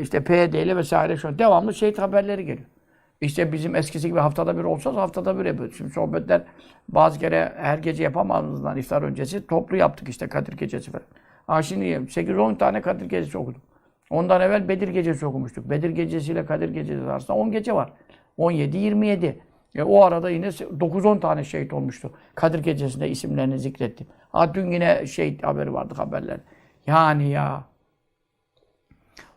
işte PYD ile vesaire şu devamlı şehit haberleri geliyor. İşte bizim eskisi gibi haftada bir olsa haftada bir yapıyoruz. Şimdi sohbetler bazı kere her gece yapamadığımızdan iftar öncesi toplu yaptık işte Kadir Gecesi falan. Ha şimdi 8-10 tane Kadir Gecesi okudum. Ondan evvel Bedir Gecesi okumuştuk. Bedir Gecesi ile Kadir Gecesi arasında 10 gece var. 17-27. E, o arada yine 9-10 tane şehit olmuştu. Kadir Gecesi'nde isimlerini zikrettim. Ha dün yine şehit haberi vardı haberler. Yani ya.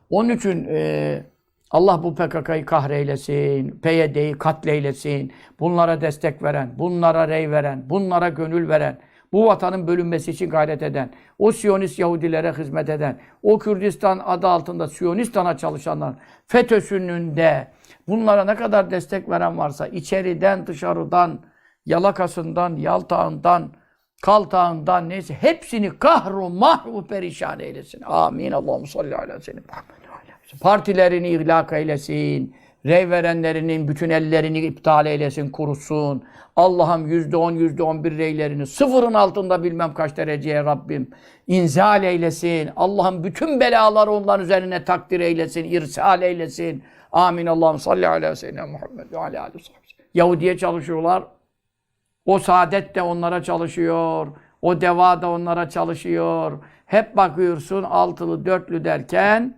Onun için e, Allah bu PKK'yı kahreylesin, PYD'yi katleylesin, bunlara destek veren, bunlara rey veren, bunlara gönül veren, bu vatanın bölünmesi için gayret eden, o Siyonist Yahudilere hizmet eden, o Kürdistan adı altında Siyonistan'a çalışanlar, FETÖ'sünün de bunlara ne kadar destek veren varsa içeriden, dışarıdan, yalakasından, yaltağından, kaltağından neyse hepsini kahru mahvu perişan eylesin. Amin. Allahu salli ala alihi. Partilerini ihlak eylesin. Rey verenlerinin bütün ellerini iptal eylesin, kurusun. Allah'ım yüzde on, yüzde on bir reylerini sıfırın altında bilmem kaç dereceye Rabbim inzal eylesin. Allah'ım bütün belaları onların üzerine takdir eylesin, irsal eylesin. Amin. Allah'ım salli ala seyyidina Muhammed ve ala alihi. Yahudiye çalışıyorlar. O saadet de onlara çalışıyor. O deva da onlara çalışıyor. Hep bakıyorsun altılı dörtlü derken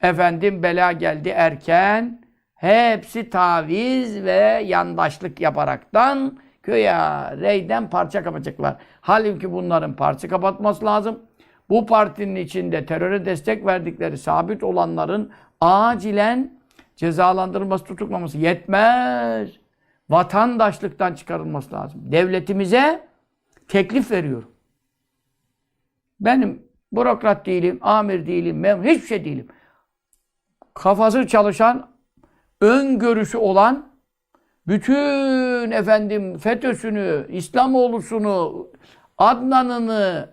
efendim bela geldi erken hepsi taviz ve yandaşlık yaparaktan köye reyden parça kapacaklar. Halbuki bunların parça kapatması lazım. Bu partinin içinde teröre destek verdikleri sabit olanların acilen cezalandırılması, tutuklaması yetmez vatandaşlıktan çıkarılması lazım. Devletimize teklif veriyorum. Benim bürokrat değilim, amir değilim, memur, hiçbir şey değilim. Kafası çalışan, öngörüsü olan, bütün efendim FETÖ'sünü, İslamoğlu'sunu, Adnan'ını,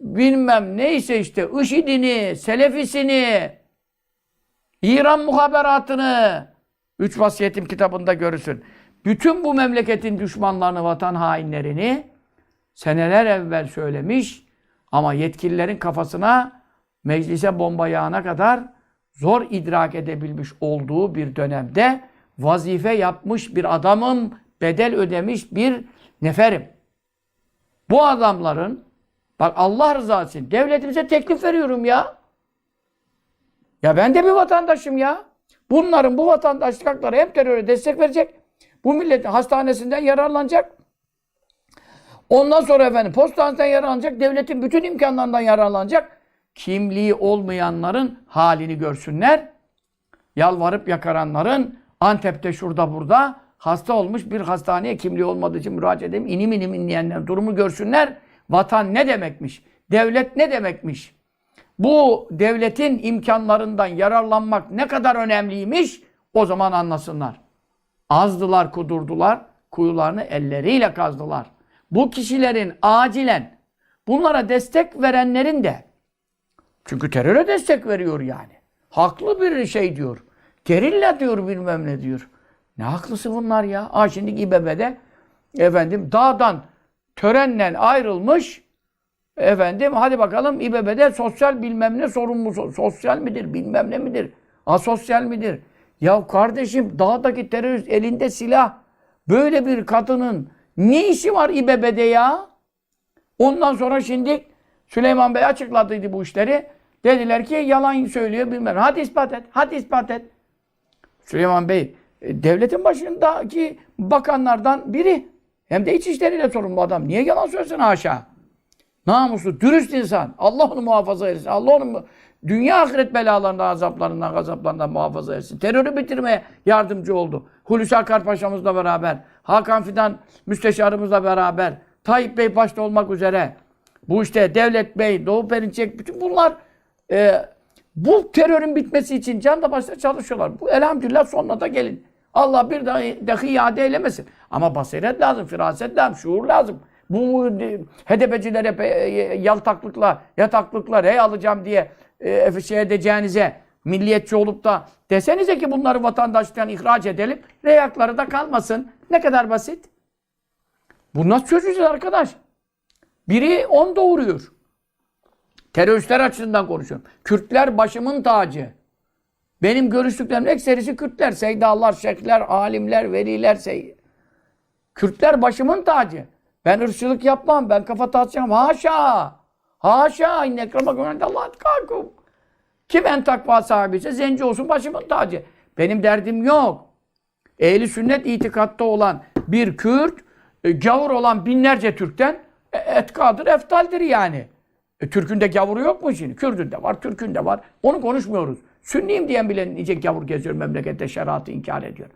bilmem neyse işte IŞİD'ini, Selefisini, İran muhaberatını, Üç Vasiyetim kitabında görürsün. Bütün bu memleketin düşmanlarını, vatan hainlerini seneler evvel söylemiş ama yetkililerin kafasına meclise bomba yağana kadar zor idrak edebilmiş olduğu bir dönemde vazife yapmış bir adamım, bedel ödemiş bir neferim. Bu adamların bak Allah rızası için devletimize teklif veriyorum ya. Ya ben de bir vatandaşım ya. Bunların bu vatandaşlık hakları hem teröre destek verecek, bu milletin hastanesinden yararlanacak. Ondan sonra efendim postaneden yararlanacak, devletin bütün imkanlarından yararlanacak. Kimliği olmayanların halini görsünler. Yalvarıp yakaranların Antep'te şurada burada hasta olmuş bir hastaneye kimliği olmadığı için müracaat edeyim. İnim inim inleyenler durumu görsünler. Vatan ne demekmiş? Devlet ne demekmiş? Bu devletin imkanlarından yararlanmak ne kadar önemliymiş o zaman anlasınlar. Azdılar, kudurdular, kuyularını elleriyle kazdılar. Bu kişilerin acilen bunlara destek verenlerin de çünkü teröre destek veriyor yani. Haklı bir şey diyor. Gerilla diyor bilmem ne diyor. Ne haklısı bunlar ya? Aa şimdi İBB'de efendim dağdan törenle ayrılmış efendim hadi bakalım İBB'de sosyal bilmem ne sorumlu sosyal midir bilmem ne midir asosyal midir? Ya kardeşim dağdaki terörist elinde silah böyle bir kadının ne işi var İBB'de ya? Ondan sonra şimdi Süleyman Bey açıkladıydı bu işleri. Dediler ki yalan söylüyor bilmem. Hadi ispat et. Hadi ispat et. Süleyman Bey e, devletin başındaki bakanlardan biri. Hem de iç işleriyle sorumlu adam. Niye yalan söylesin haşa? Namuslu, dürüst insan. Allah onu muhafaza etsin. Allah onu dünya ahiret belalarından, azaplarından, gazaplarından muhafaza etsin. Terörü bitirmeye yardımcı oldu. Hulusi Akar Paşa'mızla beraber, Hakan Fidan Müsteşarımızla beraber, Tayyip Bey başta olmak üzere, bu işte Devlet Bey, Doğu Perinçek, bütün bunlar e, bu terörün bitmesi için can da başta çalışıyorlar. Bu elhamdülillah sonuna da gelin. Allah bir dahi, dahi iade eylemesin. Ama basiret lazım, firaset lazım, şuur lazım. Bu HDP'cilere e, yaltaklıkla, yataklıkla rey alacağım diye e, şey edeceğinize milliyetçi olup da desenize ki bunları vatandaşlıktan ihraç edelim. Rey hakları da kalmasın. Ne kadar basit. Bu nasıl çözeceğiz arkadaş? Biri on doğuruyor. Teröristler açısından konuşuyorum. Kürtler başımın tacı. Benim görüştüklerim ekserisi Kürtler, seydalar, şeyhler, alimler, veliler, sey Kürtler başımın tacı. Ben ırkçılık yapmam, ben kafa tatacağım. Haşa! Haşa! İnne ekrema Allah atkakum. Kim en takva sahibiyse zenci olsun başımın tacı. Benim derdim yok. Ehli sünnet itikatta olan bir Kürt, e, gavur olan binlerce Türk'ten e, etkadır, eftaldir yani. E, Türk'ün de gavuru yok mu şimdi? Kürdün de var, Türk'ün de var. Onu konuşmuyoruz. Sünniyim diyen bile nice gavur geziyor memlekette şeriatı inkar ediyor.